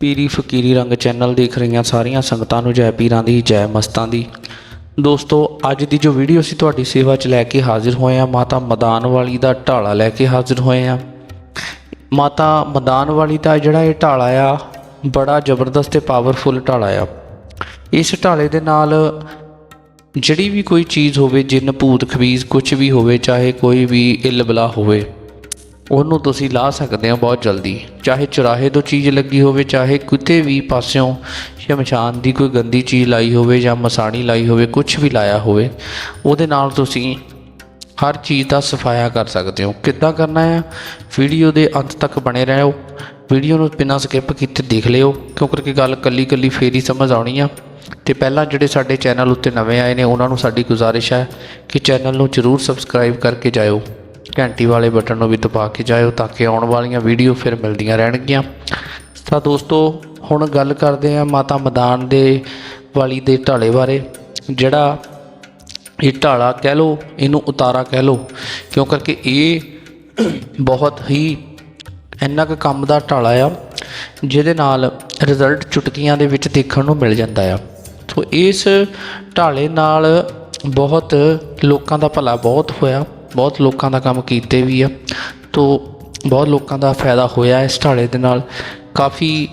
ਪੀਰੀ ਫਕੀਰੀ ਰੰਗ ਚੈਨਲ ਦੇਖ ਰਹੀਆਂ ਸਾਰੀਆਂ ਸੰਗਤਾਂ ਨੂੰ ਜੈ ਪੀਰਾਂ ਦੀ, ਜੈ ਮਸਤਾਂ ਦੀ। ਦੋਸਤੋ, ਅੱਜ ਦੀ ਜੋ ਵੀਡੀਓ ਅਸੀਂ ਤੁਹਾਡੀ ਸੇਵਾ 'ਚ ਲੈ ਕੇ ਹਾਜ਼ਰ ਹੋਏ ਹਾਂ, ਮਾਤਾ ਮਦਾਨ ਵਾਲੀ ਦਾ ਢਾਲਾ ਲੈ ਕੇ ਹਾਜ਼ਰ ਹੋਏ ਹਾਂ। ਮਾਤਾ ਮਦਾਨ ਵਾਲੀ ਦਾ ਜਿਹੜਾ ਇਹ ਢਾਲਾ ਆ, ਬੜਾ ਜ਼ਬਰਦਸਤ ਤੇ ਪਾਵਰਫੁਲ ਢਾਲਾ ਆ। ਇਸ ਢਾਲੇ ਦੇ ਨਾਲ ਜਿਹੜੀ ਵੀ ਕੋਈ ਚੀਜ਼ ਹੋਵੇ, ਜਿੰਨ ਭੂਤ ਖਬੀਜ਼ ਕੁਝ ਵੀ ਹੋਵੇ, ਚਾਹੇ ਕੋਈ ਵੀ ਇਲਬਲਾ ਹੋਵੇ ਉਹਨੂੰ ਤੁਸੀਂ ਲਾ ਸਕਦੇ ਹੋ ਬਹੁਤ ਜਲਦੀ। ਚਾਹੇ ਚੁਰਾਹੇ ਤੋਂ ਚੀਜ਼ ਲੱਗੀ ਹੋਵੇ, ਚਾਹੇ ਕਿਤੇ ਵੀ ਪਾਸਿਓਂ ਸ਼ਮਸ਼ਾਨ ਦੀ ਕੋਈ ਗੰਦੀ ਚੀਜ਼ ਲਾਈ ਹੋਵੇ ਜਾਂ ਮਸਾਣੀ ਲਾਈ ਹੋਵੇ ਕੁਝ ਵੀ ਲਾਇਆ ਹੋਵੇ, ਉਹਦੇ ਨਾਲ ਤੁਸੀਂ ਹਰ ਚੀਜ਼ ਦਾ ਸਫਾਇਆ ਕਰ ਸਕਦੇ ਹੋ। ਕਿੱਦਾਂ ਕਰਨਾ ਹੈ ਵੀਡੀਓ ਦੇ ਅੰਤ ਤੱਕ ਬਣੇ ਰਹੋ। ਵੀਡੀਓ ਨੂੰ ਬਿਨਾਂ ਸਕਿਪ ਕੀਤੇ ਦੇਖ ਲਿਓ, ਕਿਉਂਕਿ ਗੱਲ ਕੱਲੀ ਕੱਲੀ ਫੇਰ ਹੀ ਸਮਝ ਆਉਣੀ ਆ। ਤੇ ਪਹਿਲਾਂ ਜਿਹੜੇ ਸਾਡੇ ਚੈਨਲ ਉੱਤੇ ਨਵੇਂ ਆਏ ਨੇ, ਉਹਨਾਂ ਨੂੰ ਸਾਡੀ ਗੁਜ਼ਾਰਿਸ਼ ਹੈ ਕਿ ਚੈਨਲ ਨੂੰ ਜਰੂਰ ਸਬਸਕ੍ਰਾਈਬ ਕਰਕੇ ਜਾਇਓ। ਘੰਟੀ ਵਾਲੇ ਬਟਨ ਨੂੰ ਵੀ ਦਬਾ ਕੇ ਜਾਇਓ ਤਾਂ ਕਿ ਆਉਣ ਵਾਲੀਆਂ ਵੀਡੀਓ ਫਿਰ ਮਿਲਦੀਆਂ ਰਹਿਣਗੀਆਂ। ਤਾਂ ਦੋਸਤੋ, ਹੁਣ ਗੱਲ ਕਰਦੇ ਹਾਂ ਮਾਤਾ ਮਦਾਨ ਦੇ ਵਾਲੀ ਦੇ ਢਾਲੇ ਬਾਰੇ, ਜਿਹੜਾ ਇਹ ਢਾਲਾ ਕਹਿ ਲਓ, ਇਹਨੂੰ ਉਤਾਰਾ ਕਹਿ ਲਓ, ਕਿਉਂ ਕਰਕੇ ਇਹ ਬਹੁਤ ਹੀ ਇੰਨਾ ਕੁ ਕੰਮ ਦਾ ਢਾਲਾ ਆ, ਜਿਹਦੇ ਨਾਲ ਰਿਜ਼ਲਟ ਚੁਟਕੀਆਂ ਦੇ ਵਿੱਚ ਦੇਖਣ ਨੂੰ ਮਿਲ ਜਾਂਦਾ ਆ। ਸੋ ਇਸ ਢਾਲੇ ਨਾਲ ਬਹੁਤ ਲੋਕਾਂ ਦਾ ਭਲਾ ਬਹੁਤ ਹੋਇਆ। ਬਹੁਤ ਲੋਕਾਂ ਦਾ ਕੰਮ ਕੀਤੇ ਵੀ ਆ। ਤੋ ਬਹੁਤ ਲੋਕਾਂ ਦਾ ਫਾਇਦਾ ਹੋਇਆ ਇਸ ਢਾਲੇ ਦੇ ਨਾਲ। ਕਾਫੀ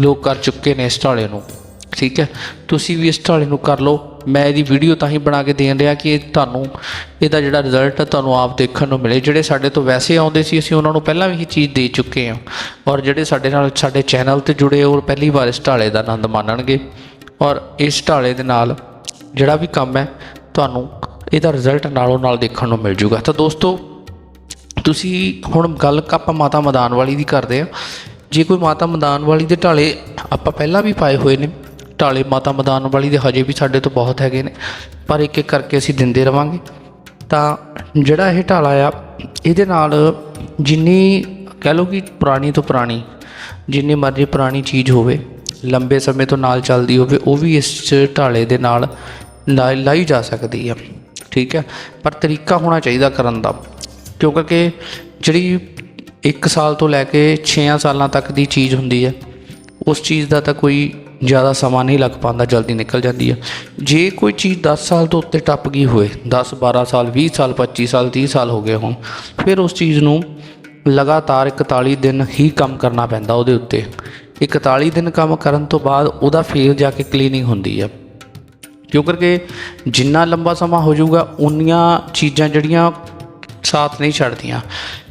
ਲੋਕ ਕਰ ਚੁੱਕੇ ਨੇ ਇਸ ਢਾਲੇ ਨੂੰ। ਠੀਕ ਹੈ? ਤੁਸੀਂ ਵੀ ਇਸ ਢਾਲੇ ਨੂੰ ਕਰ ਲਓ। ਮੈਂ ਇਹਦੀ ਵੀਡੀਓ ਤਾਂ ਹੀ ਬਣਾ ਕੇ ਦੇਣ ਰਿਹਾ ਕਿ ਇਹ ਤੁਹਾਨੂੰ, ਇਹਦਾ ਜਿਹੜਾ ਰਿਜ਼ਲਟ ਹੈ ਤੁਹਾਨੂੰ ਆਪ ਦੇਖਣ ਨੂੰ ਮਿਲੇ। ਜਿਹੜੇ ਸਾਡੇ ਤੋਂ ਵੈਸੇ ਆਉਂਦੇ ਸੀ, ਅਸੀਂ ਉਹਨਾਂ ਨੂੰ ਪਹਿਲਾਂ ਵੀ ਇਹ ਚੀਜ਼ ਦੇ ਚੁੱਕੇ ਹਾਂ। ਔਰ ਜਿਹੜੇ ਸਾਡੇ ਨਾਲ, ਸਾਡੇ ਚੈਨਲ ਤੇ ਜੁੜੇ ਉਹ ਪਹਿਲੀ ਵਾਰ ਇਸ ਢਾਲੇ ਦਾ ਆਨੰਦ ਮਾਣਨਗੇ। ਔਰ ਇਸ ਢਾਲੇ ਦੇ ਨਾਲ ਜਿਹੜਾ ਵੀ ਕੰਮ ਹੈ, ਤੁਹਾਨੂੰ ਇਹਦਾ ਰਿਜ਼ਲਟ ਨਾਲੋਂ ਨਾਲ ਦੇਖਣ ਨੂੰ ਮਿਲ ਜੂਗਾ। ਤਾਂ ਦੋਸਤੋ, ਤੁਸੀਂ ਹੁਣ ਗੱਲ ਆਪਾਂ ਮਾਤਾ ਮਦਾਨ ਵਾਲੀ ਦੀ ਕਰਦੇ ਆ ਜੇ ਕੋਈ ਮਾਤਾ ਮਦਾਨ ਵਾਲੀ ਦੇ ਢਾਲੇ ਆਪਾਂ ਪਹਿਲਾਂ ਵੀ ਪਾਏ ਹੋਏ ਨੇ ਢਾਲੇ ਮਾਤਾ ਮਦਾਨ ਵਾਲੀ ਦੇ ਹਜੇ ਵੀ ਸਾਡੇ ਤੋਂ ਬਹੁਤ ਹੈਗੇ ਨੇ, ਪਰ ਇੱਕ ਇੱਕ ਕਰਕੇ ਅਸੀਂ ਦਿੰਦੇ ਰਵਾਂਗੇ। ਤਾਂ ਜਿਹੜਾ ਇਹ ਢਾਲਾ ਆ, ਇਹਦੇ ਨਾਲ ਜਿੰਨੀ ਕਹਿ ਲਓ ਕਿ ਪੁਰਾਣੀ ਤੋਂ ਪੁਰਾਣੀ, ਜਿੰਨੀ ਮਰਜ਼ੀ ਪੁਰਾਣੀ ਚੀਜ਼ ਹੋਵੇ, ਲੰਬੇ ਸਮੇਂ ਤੋਂ ਨਾਲ ਚੱਲਦੀ ਹੋਵੇ, ਉਹ ਵੀ ਇਸ ਢਾਲੇ ਦੇ ਨਾਲ ਲਾ- ਲਾਈ ਜਾ ਸਕਦੀ ਆ। ਠੀਕ ਹੈ, ਪਰ ਤਰੀਕਾ ਹੋਣਾ ਚਾਹੀਦਾ ਕਰਨ ਦਾ, ਕਿਉਂਕਿ ਜਿਹੜੀ 1 ਸਾਲ ਤੋਂ ਲੈ ਕੇ 6 ਸਾਲਾਂ ਤੱਕ ਦੀ ਚੀਜ਼ ਹੁੰਦੀ ਹੈ, ਉਸ ਚੀਜ਼ ਦਾ ਤਾਂ ਕੋਈ ਜ਼ਿਆਦਾ ਸਮਾਂ ਨਹੀਂ ਲੱਗ ਪਾਉਂਦਾ, ਜਲਦੀ ਨਿਕਲ ਜਾਂਦੀ ਹੈ। ਜੇ ਕੋਈ ਚੀਜ਼ 10 ਸਾਲ ਤੋਂ ਉੱਤੇ ਟੱਪ ਗਈ ਹੋਵੇ 10 12 ਸਾਲ 20 ਸਾਲ 25 ਸਾਲ 30 ਸਾਲ ਹੋ ਗਏ ਹੋਣ, ਫਿਰ ਉਸ ਚੀਜ਼ ਨੂੰ ਲਗਾਤਾਰ 41 ਦਿਨ ਹੀ ਕੰਮ ਕਰਨਾ ਪੈਂਦਾ ਉਹਦੇ ਉੱਤੇ। 41 ਦਿਨ ਕੰਮ ਕਰਨ ਤੋਂ ਬਾਅਦ ਉਹਦਾ ਫੇਰ ਜਾ ਕੇ ਕਲੀਨਿੰਗ ਹੁੰਦੀ ਹੈ। ਕਿਉਂ ਕਰਕੇ ਜਿੰਨਾ ਲੰਬਾ ਸਮਾਂ ਹੋ ਜਾਊਗਾ, ਉਨੀਆਂ ਚੀਜ਼ਾਂ ਜਿਹੜੀਆਂ ਸਾਥ ਨਹੀਂ ਛੱਡਦੀਆਂ।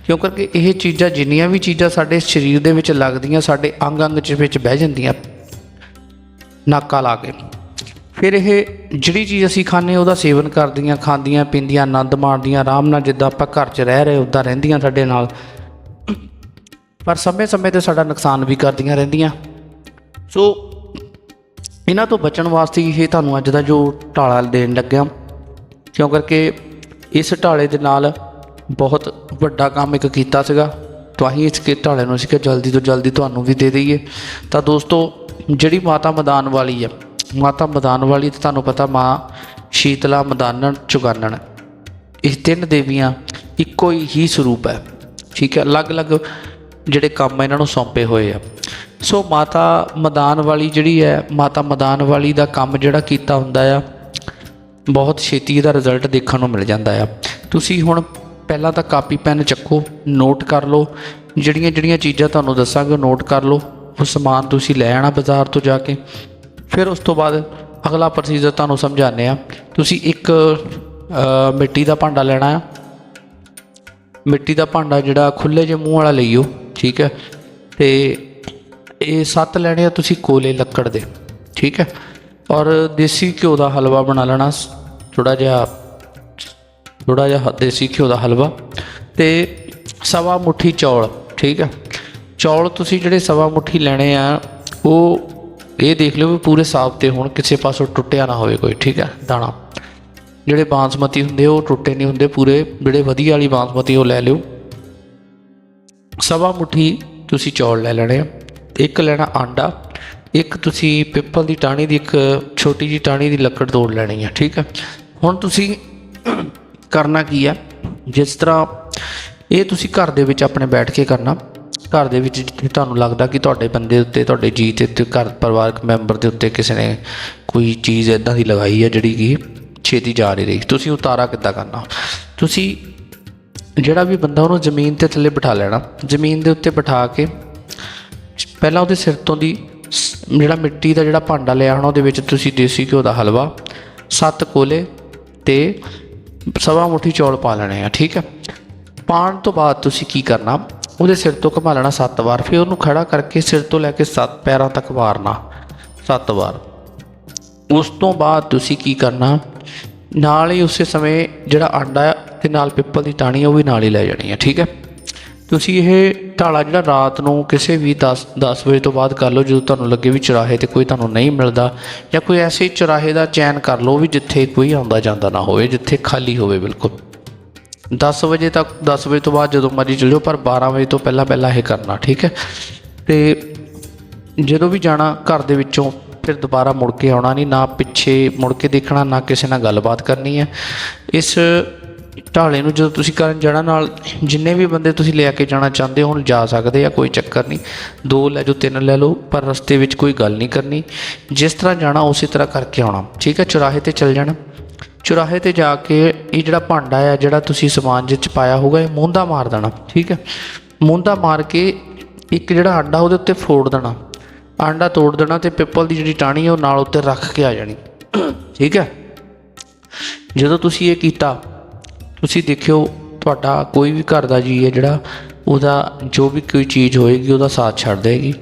ਕਿਉਂ ਕਰਕੇ ਇਹ ਚੀਜ਼ਾਂ ਜਿੰਨੀਆਂ ਵੀ ਚੀਜ਼ਾਂ ਸਾਡੇ ਸਰੀਰ ਦੇ ਵਿੱਚ ਲੱਗਦੀਆਂ, ਸਾਡੇ ਅੰਗ ਅੰਗ ਚ ਵਿੱਚ ਬਹਿ ਜਾਂਦੀਆਂ, ਨਾਕਾ ਲਾ ਕੇ। ਫਿਰ ਇਹ ਜਿਹੜੀ ਚੀਜ਼ ਅਸੀਂ ਖਾਂਦੇ ਉਹਦਾ ਸੇਵਨ ਕਰਦੀਆਂ, ਖਾਂਦੀਆਂ, ਪੀਂਦੀਆਂ, ਆਨੰਦ ਮਾਣਦੀਆਂ, ਆਰਾਮ ਨਾਲ ਜਿੱਦਾਂ ਆਪਾਂ ਘਰ 'ਚ ਰਹਿ ਰਹੇ, ਉੱਦਾਂ ਰਹਿੰਦੀਆਂ ਸਾਡੇ ਨਾਲ। ਪਰ ਸਮੇਂ-ਸਮੇਂ ਤੇ ਸਾਡਾ ਨੁਕਸਾਨ ਵੀ ਕਰਦੀਆਂ ਰਹਿੰਦੀਆਂ। ਸੋ ਇਹਨਾਂ ਤੋਂ ਬਚਣ ਵਾਸਤੇ ਇਹ ਤੁਹਾਨੂੰ ਅੱਜ ਦਾ ਜੋ ਢਾਲਾ ਦੇਣ ਲੱਗਿਆ। ਕਿਉਂ ਕਰਕੇ ਇਸ ਢਾਲੇ ਦੇ ਨਾਲ ਬਹੁਤ ਵੱਡਾ ਕੰਮ ਇੱਕ ਕੀਤਾ ਸੀਗਾ। ਤਾਂ ਹੀ ਇਸ ਕੇ ਢਾਲੇ ਨੂੰ ਅਸੀਂ ਕਿ ਜਲਦੀ ਤੋਂ ਜਲਦੀ ਤੁਹਾਨੂੰ ਵੀ ਦੇ ਦਈਏ। ਤਾਂ ਦੋਸਤੋ, ਜਿਹੜੀ ਮਾਤਾ ਮਦਾਨ ਵਾਲੀ ਹੈ ਮਾਤਾ ਮਦਾਨ ਵਾਲੀ ਤੇ ਤੁਹਾਨੂੰ ਪਤਾ ਮਾਂ ਸ਼ੀਤਲਾ ਮਦਾਨਣ ਚੁਗਾਨਣ। ਇਹ ਤਿੰਨ ਦੇਵੀਆਂ ਇੱਕੋ ਹੀ ਸਰੂਪ ਹੈ। ਠੀਕ ਹੈ, ਅਲੱਗ-ਅਲੱਗ ਜਿਹੜੇ ਕੰਮ ਇਹਨਾਂ ਨੂੰ ਸੌਂਪੇ ਹੋਏ ਆ। ਸੋ ਮਾਤਾ ਮਦਾਨ ਵਾਲੀ ਜਿਹੜੀ ਹੈ, ਮਾਤਾ ਮਦਾਨ ਵਾਲੀ ਦਾ ਕੰਮ ਜਿਹੜਾ ਕੀਤਾ ਹੁੰਦਾ ਆ, ਬਹੁਤ ਛੇਤੀ ਇਹਦਾ ਰਿਜ਼ਲਟ ਦੇਖਣ ਨੂੰ ਮਿਲ ਜਾਂਦਾ ਆ। ਤੁਸੀਂ ਹੁਣ ਪਹਿਲਾਂ ਤਾਂ ਕਾਪੀ, ਪੈਨ ਚੱਕੋ ਨੋਟ ਕਰ ਲਓ। ਜਿਹੜੀਆਂ ਜਿਹੜੀਆਂ ਚੀਜ਼ਾਂ ਤੁਹਾਨੂੰ ਦੱਸਾਂਗੇ ਨੋਟ ਕਰ ਲਓ। ਉਹ ਸਮਾਨ ਤੁਸੀਂ ਲੈ ਆਣਾ ਬਾਜ਼ਾਰ ਤੋਂ ਜਾ ਕੇ। ਫਿਰ ਉਸ ਤੋਂ ਬਾਅਦ ਅਗਲਾ ਪ੍ਰੋਸੀਜਰ ਤੁਹਾਨੂੰ ਸਮਝਾਉਂਦੇ ਆ। ਤੁਸੀਂ ਇੱਕ ਮਿੱਟੀ ਦਾ ਭਾਂਡਾ ਲੈਣਾ ਆ। ਮਿੱਟੀ ਦਾ ਭਾਂਡਾ ਜਿਹੜਾ ਖੁੱਲੇ ਜਿਹੇ ਮੂੰਹ ਵਾਲਾ ਲਈਓ, ਠੀਕ ਹੈ। ਤੇ ਇਹ ਸੱਤ ਲੈਣੇ ਆ, ਤੁਸੀਂ ਕੋਲੇ ਲੱਕੜ ਦੇ, ਠੀਕ ਹੈ? ਔਰ ਦੇਸੀ ਘਿਓ ਦਾ ਹਲਵਾ ਬਣਾ ਲੈਣਾ ਥੋੜਾ ਜਿਹਾ ਥੋੜਾ ਜਿਹਾ ਹ- ਦੇਸੀ ਘਿਓ ਦਾ ਹਲਵਾ ਤੇ ਸਵਾ ਮੁੱਠੀ ਚੌਲ, ਠੀਕ ਹੈ? ਚੌਲ ਤੁਸੀਂ ਜਿਹੜੇ ਸਵਾ ਮੁੱਠੀ ਲੈਣੇ ਆ, ਉਹ ਇਹ ਦੇਖ ਲਿਓ ਵੀ ਪੂਰੇ ਸਾਫ਼ ਤੇ ਹੋਣ, ਕਿਸੇ ਪਾਸੋਂ ਟੁੱਟਿਆ ਨਾ ਹੋਵੇ ਕੋਈ, ਠੀਕ ਹੈ? ਦਾਣਾ। ਜਿਹੜੇ ਬਾਸਮਤੀ ਹੁੰਦੇ, ਉਹ ਟੁੱਟੇ ਨਹੀਂ ਹੁੰਦੇ, ਪੂਰੇ ਜਿਹੜੇ ਵਧੀਆ ਵਾਲੀ ਬਾਸਮਤੀ ਉਹ ਲੈ ਲਿਓ। ਸਵਾ ਮੁੱਠੀ ਤੁਸੀਂ ਚੌਲ ਲੈ ਲੈਣੇ ਆ। ਇੱਕ ਲੈਣਾ ਆਂਡਾ, ਇੱਕ ਤੁਸੀਂ ਪਿੱਪਲ ਦੀ ਟਾਹਣੀ ਦੀ, ਇੱਕ ਛੋਟੀ ਜੀ ਟਾਹਣੀ ਦੀ ਲੱਕੜ ਤੋੜ ਲੈਣੀ ਹੈ ਠੀਕ ਹੈ ਹੁਣ ਤੁਸੀਂ ਕਰਨਾ ਕੀ ਆ? ਜਿਸ ਤਰ੍ਹਾਂ ਇਹ ਤੁਸੀਂ ਘਰ ਦੇ ਵਿੱਚ ਆਪਣੇ ਬੈਠ ਕੇ ਕਰਨਾ, ਘਰ ਦੇ ਵਿੱਚ ਜਿੱਥੇ ਤੁਹਾਨੂੰ ਲੱਗਦਾ ਕਿ ਤੁਹਾਡੇ ਬੰਦੇ ਉੱਤੇ, ਤੁਹਾਡੇ ਜੀ ਤੇ ਉੱਤੇ, ਘਰ ਪਰਿਵਾਰਕ ਮੈਂਬਰ ਦੇ ਉੱਤੇ ਕਿਸੇ ਨੇ ਕੋਈ ਚੀਜ਼ ਇਦਾਂ ਦੀ ਲਗਾਈ ਹੈ ਜਿਹੜੀ ਕਿ ਛੇਤੀ ਜਾ ਨਹੀਂ ਰਹੀ। ਤੁਸੀਂ ਉਤਾਰਾ ਕਿੱਦਾਂ ਕਰਨਾ? ਤੁਸੀਂ ਜਿਹੜਾ ਵੀ ਬੰਦਾ ਉਹਨੂੰ ਜ਼ਮੀਨ ਤੇ ਥੱਲੇ ਬਿਠਾ ਲੈਣਾ, ਜ਼ਮੀਨ ਦੇ ਉੱਤੇ ਬਿਠਾ ਕੇ ਪਹਿਲਾਂ ਉਹਦੇ ਸਿਰ ਤੋਂ ਦੀ ਸ- ਜਿਹੜਾ ਮਿੱਟੀ ਦਾ ਜਿਹੜਾ ਭਾਂਡਾ ਲਿਆ ਹੋਣਾ, ਉਹਦੇ ਵਿੱਚ ਤੁਸੀਂ ਦੇਸੀ ਘਿਓ ਦਾ ਹਲਵਾ, ਸੱਤ ਕੋਲੇ ਤੇ ਸਵਾ ਮੁੱਠੀ ਚੌਲ ਪਾ ਲੈਣੇ ਆ, ਠੀਕ ਹੈ? ਪਾਣ ਤੋਂ ਬਾਅਦ ਤੁਸੀਂ ਕੀ ਕਰਨਾ? ਉਹਦੇ ਸਿਰ ਤੋਂ ਘੁਮਾ ਲੈਣਾ ਸੱਤ ਵਾਰ, ਫਿਰ ਉਹਨੂੰ ਖੜਾ ਕਰਕੇ ਸਿਰ ਤੋਂ ਲੈ ਕੇ ਸੱਤ ਪੈਰਾਂ ਤੱਕ ਵਾਰਨਾ, ਸੱਤ ਵਾਰ। ਉਸ ਤੋਂ ਬਾਅਦ ਤੁਸੀਂ ਕੀ ਕਰਨਾ? ਨਾਲ ਹੀ ਉਸੇ ਸਮੇਂ ਜਿਹੜਾ ਆਂਡਾ ਹੈ ਤੇ ਨਾਲ ਪਿੱਪਲ ਦੀ ਟਾਹਣੀ ਉਹ ਵੀ ਨਾਲ ਹੀ ਲੈ ਜਾਣੀ ਹੈ ਠੀਕ ਹੈ? ਤੁਸੀਂ ਇਹ ਢਾਲਾ ਜਿਹੜਾ ਰਾਤ ਨੂੰ ਕਿਸੇ ਵੀ 10 10 ਵਜੇ ਤੋਂ ਬਾਅਦ ਕਰ ਲਓ, ਜਦੋਂ ਤੁਹਾਨੂੰ ਲੱਗੇ ਵੀ ਚੁਰਾਹੇ ਤੇ ਕੋਈ ਤੁਹਾਨੂੰ ਨਹੀਂ ਮਿਲਦਾ, ਜਾਂ ਕੋਈ ਐਸੇ ਚੁਰਾਹੇ ਦਾ ਚੈਨ ਕਰ ਲਓ ਵੀ ਜਿੱਥੇ ਕੋਈ ਆਉਂਦਾ ਜਾਂਦਾ ਨਾ ਹੋਵੇ, ਜਿੱਥੇ ਖਾਲੀ ਹੋਵੇ ਬਿਲਕੁਲ। 10 ਵਜੇ ਤੱਕ 10 ਵਜੇ ਤੋਂ ਬਾਅਦ ਜਦੋਂ ਮਰਜ਼ੀ ਚੱਲਿਓ, ਪਰ 12 ਵਜੇ ਤੋਂ ਪਹਿਲਾਂ ਪਹਿਲਾਂ ਇਹ ਕਰਨਾ, ਠੀਕ ਹੈ? ਤੇ ਜਦੋਂ ਵੀ ਜਾਣਾ ਘਰ ਦੇ ਵਿੱਚੋਂ, ਫਿਰ ਦੁਬਾਰਾ ਮੁੜ ਕੇ ਆਉਣਾ ਨਹੀਂ, ਨਾ ਪਿੱਛੇ ਮੁੜ ਕੇ ਦੇਖਣਾ, ਨਾ ਕਿਸੇ ਨਾਲ ਗੱਲਬਾਤ ਕਰਨੀ ਹੈ। ਇਸ ਢਾਲੇ ਨੂੰ ਜਦੋਂ ਤੁਸੀਂ ਕਰਨ ਜਾਣਾ, ਨਾਲ ਜਿੰਨੇ ਵੀ ਬੰਦੇ ਤੁਸੀਂ ਲੈ ਕੇ ਜਾਣਾ ਚਾਹੁੰਦੇ ਹੋ ਜਾ ਸਕਦੇ ਆ, ਕੋਈ ਚੱਕਰ ਨਹੀਂ। ਦੋ ਲੈ ਜਾਓ, ਤਿੰਨ ਲੈ ਲਓ, ਪਰ ਰਸਤੇ ਵਿੱਚ ਕੋਈ ਗੱਲ ਨਹੀਂ ਕਰਨੀ। ਜਿਸ ਤਰ੍ਹਾਂ ਜਾਣਾ, ਉਸੇ ਤਰ੍ਹਾਂ ਕਰਕੇ ਆਉਣਾ। ਠੀਕ ਹੈ ਚੁਰਾਹੇ ਤੇ ਚੱਲ ਜਾਣਾ। ਚੁਰਾਹੇ ਤੇ ਜਾ ਕੇ ਇਹ ਜਿਹੜਾ ਭਾਂਡਾ ਆ, ਜਿਹੜਾ ਤੁਸੀਂ ਸਮਾਨ ਜਿਹ ਪਾਇਆ ਹੋਊਗਾ, ਇਹ ਮੂੰਦਾ ਮਾਰ ਦੇਣਾ। ਠੀਕ ਹੈ ਮੂੰਦਾ ਮਾਰ ਕੇ ਇੱਕ ਜਿਹੜਾ ਆਂਡਾ, ਉਹਦੇ ਉੱਤੇ ਫੋੜ ਦੇਣਾ। ਆਂਡਾ ਤੋੜ ਦੇਣਾ ਤੇ ਪਿੱਪਲ ਦੀ ਜਿਹੜੀ ਟਾਹਣੀ ਹੈ ਉਹ ਨਾਲ ਉੱਤੇ ਰੱਖ ਕੇ ਆ ਜਾਣੀ। ਠੀਕ ਹੈ ਜਦੋਂ ਤੁਸੀਂ ਇਹ ਕੀਤਾ ਤੁਸੀਂ ਦੇਖਿਓ, ਤੁਹਾਡਾ ਕੋਈ ਵੀ ਘਰ ਦਾ ਜੀ ਹੈ ਜਿਹੜਾ, ਉਹਦਾ ਜੋ ਵੀ ਕੋਈ ਚੀਜ਼ ਹੋਏਗੀ, ਉਹਦਾ ਸਾਥ ਛੱਡ ਦੇਗੀ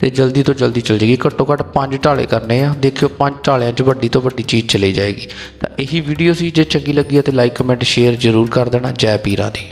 ਤੇ ਜਲਦੀ ਤੋਂ ਜਲਦੀ ਚਲ ਜਾਏਗੀ ਘੱਟੋ ਘੱਟ ਪੰਜ ਢਾਲੇ ਕਰਨੇ ਆ। ਦੇਖਿਓ, ਪੰਜ ਢਾਲਿਆਂ 'ਚ ਵੱਡੀ ਤੋਂ ਵੱਡੀ ਚੀਜ਼ ਚਲੀ ਜਾਏਗੀ। ਤਾਂ ਇਹੀ ਵੀਡੀਓ ਸੀ, ਜੇ ਚੰਗੀ ਲੱਗੀ ਹੈ ਤੇ ਲਾਈਕ ਕਮੈਂਟ ਸ਼ੇਅਰ ਜ਼ਰੂਰ ਕਰ ਦੇਣਾ। ਜੈ ਪੀਰਾਂ ਦੀ